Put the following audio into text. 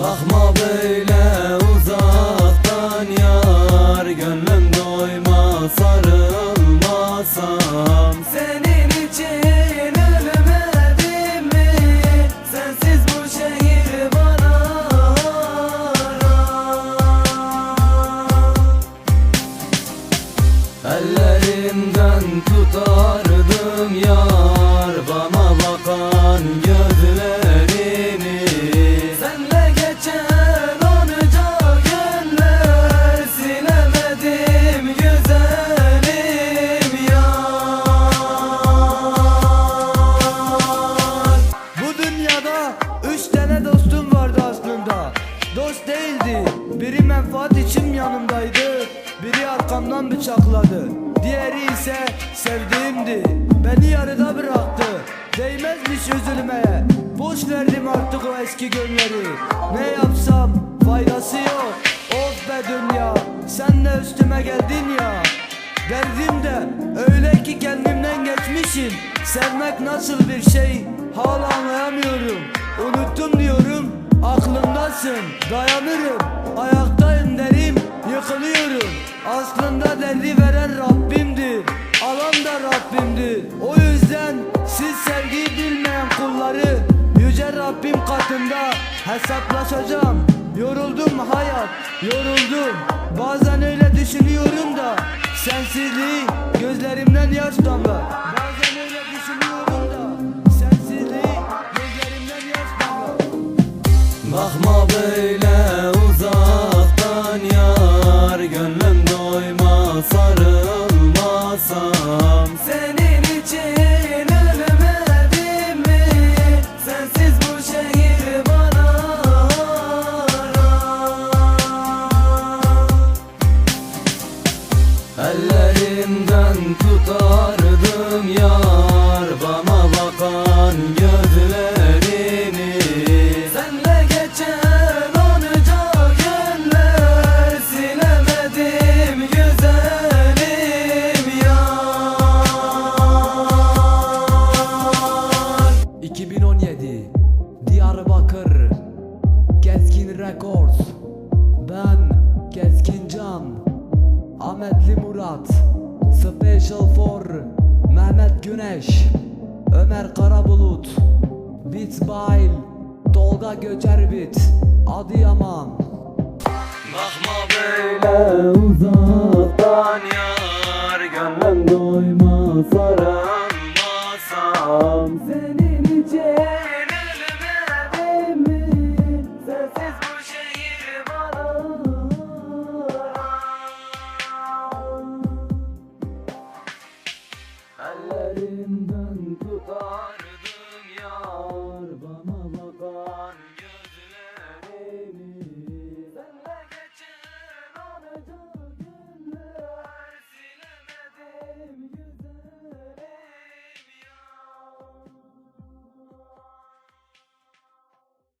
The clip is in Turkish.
Bakma böyle uzaktan yar Gönlüm doymaz sarılmasam. Senin için ölmedim mi? Sensiz bu şehir bana Ellerimden tutardım yar. Üç tane dostum vardı aslında. Dost değildi. Biri menfaat için yanımdaydı. Biri arkamdan bıçakladı. Diğeri ise sevdiğimdi. Beni yarıda bıraktı. Değmezmiş üzülmeye Boş verdim artık o eski günleri. Ne yapsam faydası yok. Of be dünya. Sen de üstüme geldin ya. Derdim de öyle ki kendimden geçmişim. Sevmek nasıl bir şey? Hala aklımdasın Dayanırım. Ayaktayım derim yıkılıyorum. Aslında derdi veren Rabbimdir. Alan da Rabbimdir. O yüzden siz sevgiyi bilmeyen kulları Yüce Rabbim katında hesaplaşacağım. Yoruldum hayat, yoruldum. Bazen öyle düşünüyorum da Sensizliği gözlerimden yaş damlar Bakma Ahmetli Murat Special for Mehmet Güneş Ömer Karabulut Bit Bail Tolga Göçer Bit Adıyaman. Bakma böyle uzaktan yar Gönlüm doymaz aranmasam Senin için ellerinden tutar.